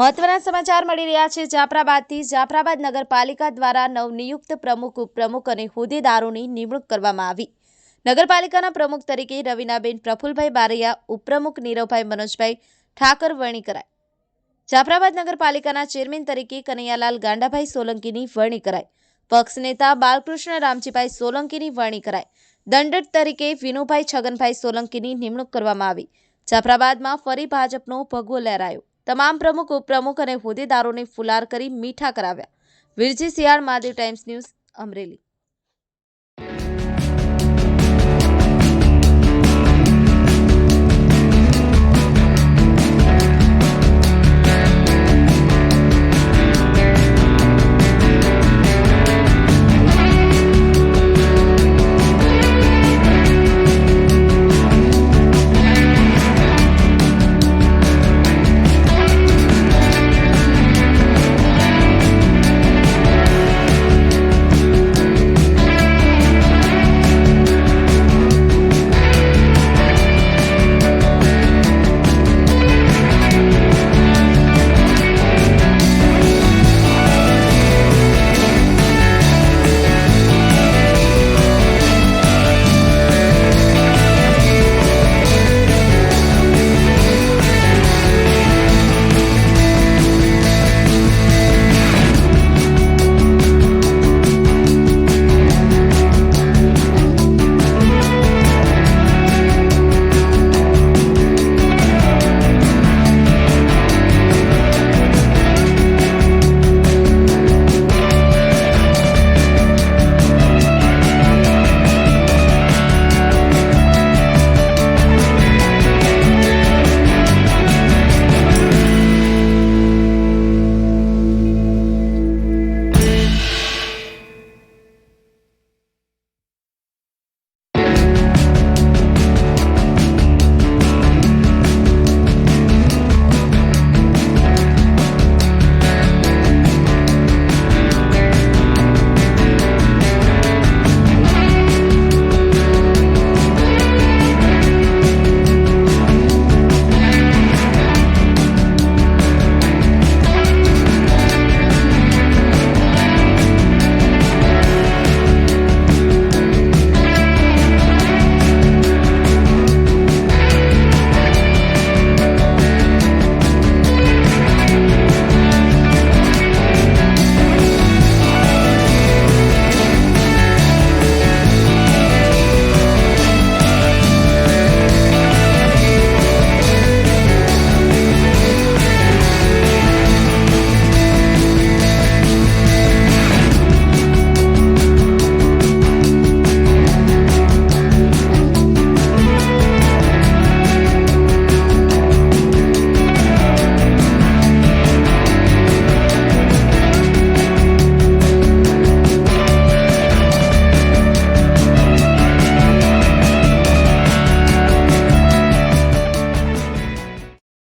મહત્વના સમાચાર મળી રહ્યા છે. જાફરાબાદથી જાફરાબાદ નગરપાલિકા દ્વારા નવનિયુક્ત પ્રમુખ, ઉપપ્રમુખ અને હોદ્દેદારોની નિમણૂક કરવામાં આવી. નગરપાલિકાના પ્રમુખ તરીકે રવિનાબેન પ્રફુલભાઈ બારૈયા, ઉપપ્રમુખ નીરવભાઈ મનોજભાઈ ઠાકર વરણી કરાઈ. જાફરાબાદ નગરપાલિકાના ચેરમેન તરીકે કનૈયાલાલ ગાંડાભાઈ સોલંકીની વરણી કરાઈ. પક્ષ નેતા બાલકૃષ્ણ રામજીભાઈ સોલંકીની વરણી કરાઈ. દંડક તરીકે વિનુભાઈ છગનભાઈ સોલંકીની નિમણૂક કરવામાં આવી. જાફરાબાદમાં ફરી ભાજપનો ભગવો લહેરાયો. તમામ પ્રમુખ, ઉપપ્રમુખ અને હોદ્દેદારોને ફુલાર કરી મીઠા કરાવ્યા. Virji Siyal Mahadev Times News, Amreli.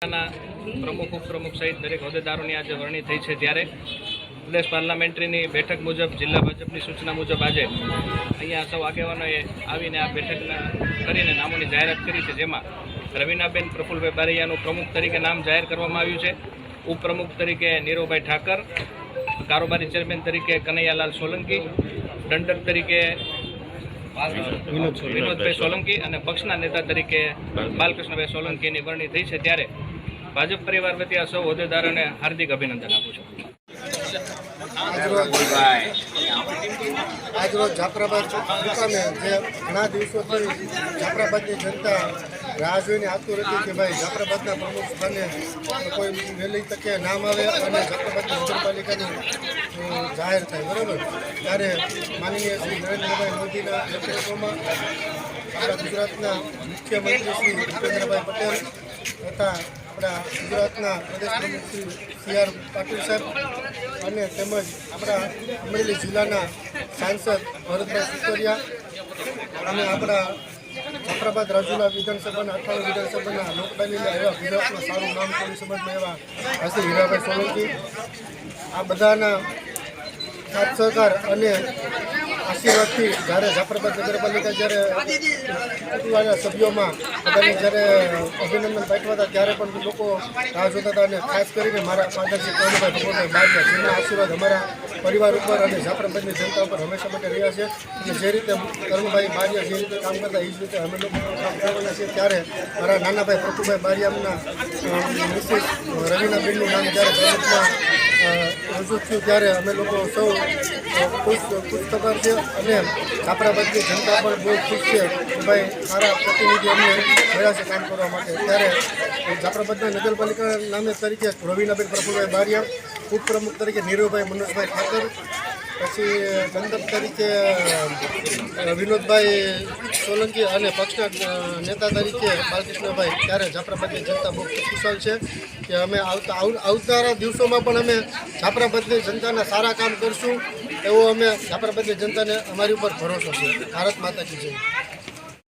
પ્રમુખ, ઉપપ્રમુખ સહિત દરેક હોદ્દેદારોની આજે વરણી થઈ છે ત્યારે પ્રદેશ પાર્લામેન્ટરીની બેઠક મુજબ, જિલ્લા ભાજપની સૂચના મુજબ આજે અહીંયા સૌ આગેવાનોએ આવીને આ બેઠકના કરીને નામોની જાહેરાત કરી છે, જેમાં રવિનાબેન પ્રફુલભાઈ બારૈયાનું પ્રમુખ તરીકે નામ જાહેર કરવામાં આવ્યું છે. ઉપપ્રમુખ તરીકે નીરવભાઈ ઠાકર, કારોબારી ચેરમેન તરીકે કનૈયાલાલ સોલંકી, દંડક તરીકે વિનોદભાઈ સોલંકી અને પક્ષના નેતા તરીકે બાલકૃષ્ણભાઈ સોલંકીની વરણી થઈ છે ત્યારે ભાજપ પરિવાર વતી આ સૌ હોદ્દેદારોને હાર્દિક અભિનંદન આપું છું. આજરોજ જાફરાબાદ મુકામે જે ઘણા દિવસોથી જાફરાબાદની જનતા રાહ જોઈને આવતું હતી કે ભાઈ જાફરાબાદના પ્રમુખ સ્થાને કોઈ રેલી તકે નામ આવે અને જાફરાબાદ નગરપાલિકાની જાહેર થાય. બરાબર? ત્યારે માનનીય શ્રી નરેન્દ્રભાઈ મોદીના નેતૃત્વમાં આપણા ગુજરાતના મુખ્યમંત્રી શ્રી ભૂપેન્દ્રભાઈ પટેલ તથા આપણા ગુજરાતના પ્રદેશ પ્રમુખ સી આર પાટીલ સાહેબ અને તેમજ આપણા અમરેલી જિલ્લાના સાંસદ ભરતભાઈ સુતરિયા અને આપણા જાફરાબાદ રાજુલા વિધાનસભાના અઠાણું વિધાનસભાના લોકડાયલીના એવા ગુજરાતમાં સારું નામ કરી સમાજમાં એવા હશે હીરાભાઈ સોલંકી. આ બધાના સાથ સહકાર અને આશીર્વાદથી જ્યારે જાફરાબાદ નગરપાલિકા જ્યારે સભ્યોમાં જ્યારે અભિનંદન પાઠવા હતા ત્યારે પણ લોકો રાહ જોતા હતા અને ખાસ કરીને મારા ફાધરજી કરણભાઈ ભગવાનભાઈ જેમના આશીર્વાદ અમારા પરિવાર ઉપર અને જાફરાબાદની જનતા ઉપર હંમેશા માટે રહ્યા છે. અને જે રીતે કરુણભાઈ બારિયા જે રીતે કામ કરતા, એ જ રીતે અમે લોકો કામ કરવાના છીએ. ત્યારે મારા નાનાભાઈ પ્રતુભાઈ બારિયામના મિસિસ રવિનાબેનનું નામ જ્યારે રજૂ થયું, ત્યારે અમે લોકો સૌ ખુશ ખુશ ખબર છે અને જાફરાબાદની જનતા પણ બહુ ખુશ છે ભાઈ સારા પ્રતિનિધિ અમને મળ્યા છે કામ કરવા માટે. ત્યારે જાફરાબાદના નગરપાલિકા નામે તરીકે રવિનાબેન પ્રફુલભાઈ બારિયા, ઉપપ્રમુખ તરીકે નીરુભાઈ મનોજભાઈ ઠાકર, પછી દંડક તરીકે વિનોદભાઈ સોલંકી અને પક્ષના નેતા તરીકે બાલકૃષ્ણભાઈ. ત્યારે જાફરાબાદની જનતા બહુ ખુશાલ છે કે અમે આવતા, આવ- આવનારા દિવસોમાં પણ અમે જાફરાબાદની જનતાના સારા કામ કરશું. એવો અમે જાફરાબાદની જનતાને અમારી ઉપર ભરોસો છે. ભારત માતા કી જય.